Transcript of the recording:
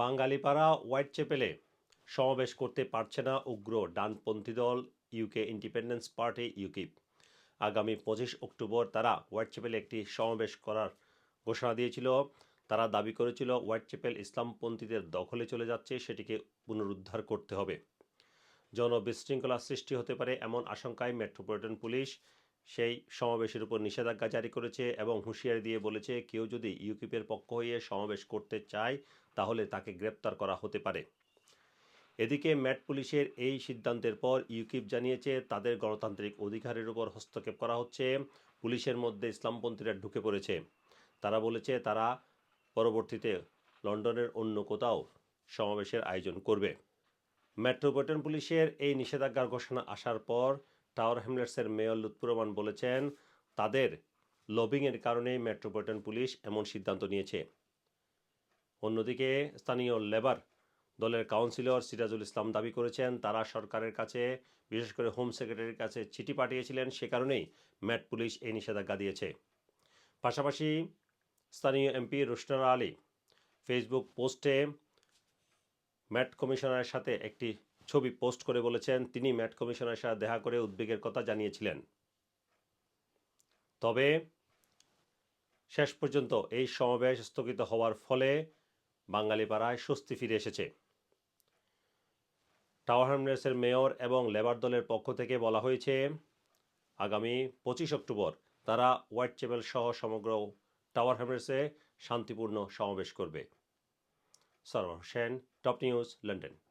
বাঙালিপাড়া white চ্যাপেলে সমাবেশ করতে পারছে না উগ্র ডানপন্থী দল ইউকে ইন্ডিপেন্ডেন্স পার্টি ইউকিপ আগামী পঁচিশ অক্টোবর তারা হোয়াইট চ্যাপেলে একটি সমাবেশ করার ঘোষণা দিয়েছিল। তারা দাবি করেছিল হোয়াইট চ্যাপেল ইসলামপন্থীদের দখলে চলে যাচ্ছে, সেটিকে পুনরুদ্ধার করতে হবে। জনবিশৃঙ্খলা সৃষ্টি হতে পারে এমন আশঙ্কায় মেট্রোপলিটন পুলিশ সেই সমাবেশের উপর নিষেধাজ্ঞা জারি করেছে এবং হুঁশিয়ারি দিয়ে বলেছে, কেউ যদি ইউকিপের পক্ষ হয়ে সমাবেশ করতে চায়, তাহলে তাকে গ্রেপ্তার করা হতে পারে। এদিকে ম্যাট পুলিশের এই সিদ্ধান্তের পর ইউকিপ জানিয়েছে, তাদের গণতান্ত্রিক অধিকারের উপর হস্তক্ষেপ করা হচ্ছে, পুলিশের মধ্যে ইসলামপন্থীরা ঢুকে পড়েছে। তারা বলেছে, তারা পরবর্তীতে লন্ডনের অন্য কোথাও সমাবেশের আয়োজন করবে। মেট্রোপলিটন পুলিশের এই নিষেধাজ্ঞার ঘোষণা আসার পর টাওয়ার হ্যামলেটসের মেয়র লুৎফুর রহমান বলেছেন, তাদের লবিংয়ের কারণে মেট্রোপলিটন পুলিশ এমন সিদ্ধান্ত নিয়েছে। অন্যদিকে, স্থানীয় লেবার দলের কাউন্সিলর সিরাজুল ইসলাম দাবি করেছেন, তারা সরকারের কাছে, বিশেষ করে হোম সেক্রেটারির কাছে চিঠি পাঠিয়েছিলেন, সে কারণেই ম্যাট পুলিশ এই নিষেধাজ্ঞা দিয়েছে। পাশাপাশি, স্থানীয় এমপি রুশনারা আলী ফেসবুক পোস্টে ম্যাট কমিশনারের সাথে একটি ছবি পোস্ট করে বলেছেন, তিনি ম্যাট কমিশনারের সাথে দেখা করে উদ্বেগের কথা জানিয়েছিলেন। তবে শেষ পর্যন্ত এই সমাবেশ স্থগিত হওয়ার ফলে বাঙালিপাড়ায় স্বস্তি ফিরে এসেছে। টাওয়ার হ্যামলেটসের মেয়র এবং লেবার দলের পক্ষ থেকে বলা হয়েছে, আগামী পঁচিশ অক্টোবর তারা হোয়াইট চেপেল সহ সমগ্র টাওয়ার হ্যামলেটসে শান্তিপূর্ণ সমাবেশ করবে। Sarwar Hossain, Top News, London.